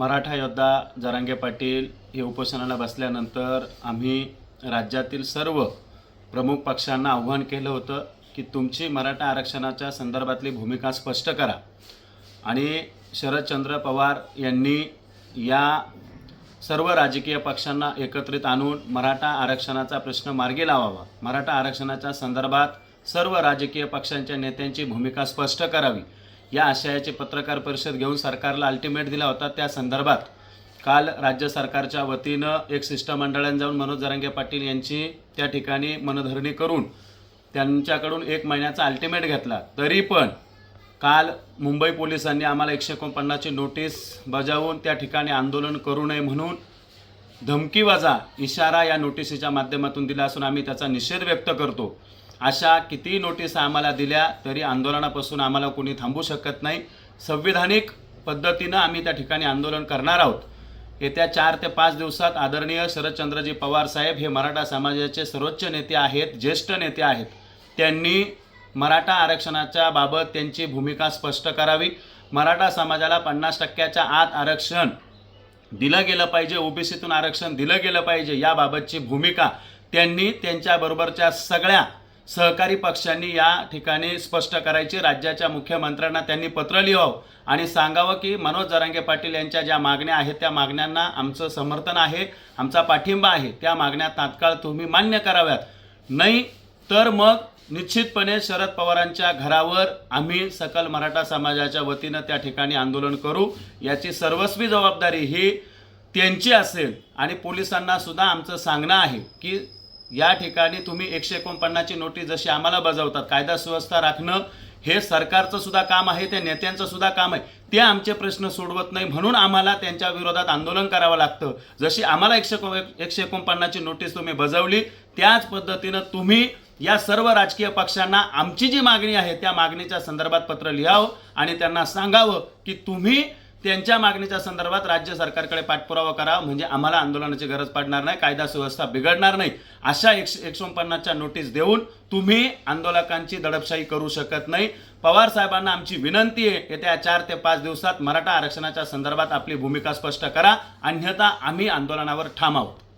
मराठा योद्धा जरांगे पाटील हे उपोषणाला बसल्यानंतर आम्ही राज्यातील सर्व प्रमुख पक्षांना आव्हान केलं होतं की तुमची मराठा आरक्षणाच्या संदर्भातली भूमिका स्पष्ट करा. आणि शरदचंद्र पवार यांनी या सर्व राजकीय पक्षांना एकत्रित आणून मराठा आरक्षणाचा प्रश्न मार्गी लावावा. मराठा आरक्षणाच्या संदर्भात सर्व राजकीय पक्षांच्या नेत्यांची भूमिका स्पष्ट करावी. या आशयाचे पत्रकार परिषद घेऊन सरकारला अल्टिमेट दिला होता त्या संदर्भात. काल राज्य सरकारच्या वतीनं एक शिष्टमंडळाने जाऊन मनोज जरांगे पाटील यांची त्या ठिकाणी मनधरणी करून त्यांच्याकडून एक महिन्याचा अल्टिमेट घेतला. तरी पण काल मुंबई पोलिसांनी आम्हाला एकशे एकोणपन्नासची नोटीस बजावून त्या ठिकाणी आंदोलन करू नये म्हणून धमकीवाजा इशारा या नोटिसीच्या माध्यमातून दिला असून आम्ही त्याचा निषेध व्यक्त करतो. अशा कितीही नोटीस आम्हाला दिल्या तरी आंदोलनापासून आम्हाला कोणी थांबू शकत नाही. संविधानिक पद्धतीनं आम्ही त्या ठिकाणी आंदोलन करणार आहोत. येत्या चार ते पाच दिवसात आदरणीय शरदचंद्रजी पवार साहेब हे मराठा समाजाचे सर्वोच्च नेते आहेत ज्येष्ठ नेते आहेत. त्यांनी मराठा आरक्षणाच्या बाबत त्यांची भूमिका स्पष्ट करावी. मराठा समाजाला पन्नास टक्क्याच्या आत आरक्षण दिलं गेलं पाहिजे ओबीसीतून आरक्षण दिलं गेलं पाहिजे याबाबतची भूमिका त्यांनी त्यांच्याबरोबरच्या सगळ्या सहकारी पक्षांनी या ठिकाणी स्पष्ट करायची. राज्याच्या मुख्यमंत्र्यांना त्यांनी पत्र लिहावं आणि सांगावं की मनोज जरांगे पाटील यांच्या ज्या मागण्या आहेत त्या मागण्यांना आमचं समर्थन आहे आमचा पाठिंबा आहे. त्या मागण्या तात्काळ तुम्ही मान्य कराव्यात. नाही तर मग निश्चितपणे शरद पवारांच्या घरावर आम्ही सकल मराठा समाजाच्या वतीनं त्या ठिकाणी आंदोलन करू. याची सर्वस्वी जबाबदारी ही त्यांची असेल आणि पोलिसांना सुद्धा आमचं सांगणं आहे की या ठिकाणी तुम्ही एकशे एकोणपन्नासची नोटीस जशी आम्हाला बजावतात कायदा सुव्यवस्था राखणं हे सरकारचं सुद्धा काम आहे त्या नेत्यांचं सुद्धा काम आहे. ते आमचे प्रश्न सोडवत नाही म्हणून आम्हाला त्यांच्या विरोधात आंदोलन करावं लागतं. जशी आम्हाला एकशे एकशे एकोणपन्नासची नोटीस तुम्ही बजावली त्याच पद्धतीनं तुम्ही या सर्व राजकीय पक्षांना आमची जी मागणी आहे त्या मागणीच्या संदर्भात पत्र लिहावं आणि त्यांना सांगावं की तुम्ही त्यांच्या मागणीच्या संदर्भात राज्य सरकारकडे पाठपुरावा करावा म्हणजे आम्हाला आंदोलनाची गरज पडणार नाही कायदा सुव्यवस्था बिघडणार नाही अशा एकशे एकोणपन्नासच्या नोटीस देऊन तुम्ही आंदोलकांची दडपशाही करू शकत नाही. पवार साहेबांना आमची विनंती आहे येत्या चार ते पाच दिवसात मराठा आरक्षणाच्या संदर्भात आपली भूमिका स्पष्ट करा. अन्यथा आम्ही आंदोलनावर ठाम आहोत.